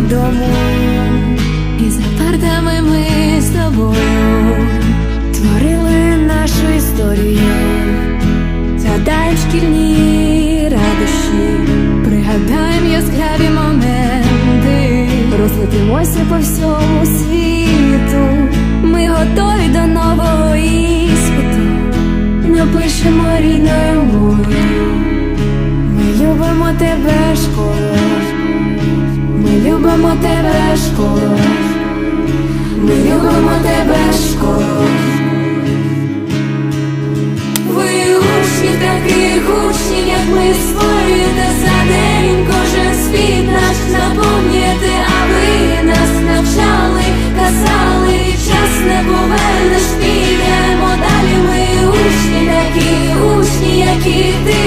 дому, і за партами ми з тобою творили нашу історію, згадаєм шкільні радощі, пригадаєм яскраві моменти, розлетимося по всьому світу. Ми готові до нового іспиту, напишемо рідною мовою. Ми любимо тебе, школа. Тебе. Ми любимо тебе, школа. Ви учні таких учнів, як ми створюєте за день кожен світ наш наповнюєте, а ви нас навчали, казали, час не повернеш, підемо далі. Ми учні такі, учні, які тижнями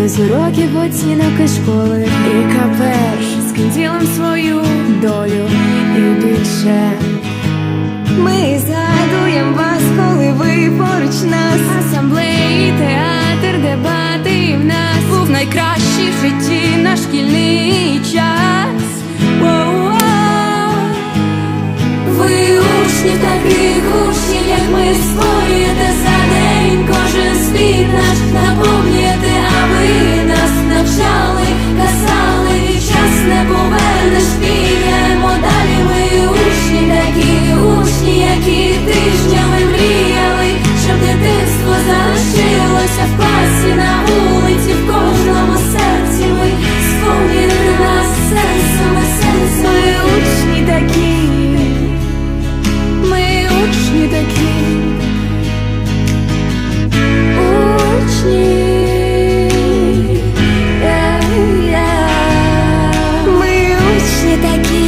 Тепер без уроків оцінок і школи. Яка перша з ким ділим свою долю і більше. Ми згадуємо вас, коли ви поруч нас. Асамблеї, театр, дебати в нас був найкращий в житті наш шкільний час. Ви учні таких учнів, як ми з учні такі, учні. Yeah, yeah. Ми учні такі.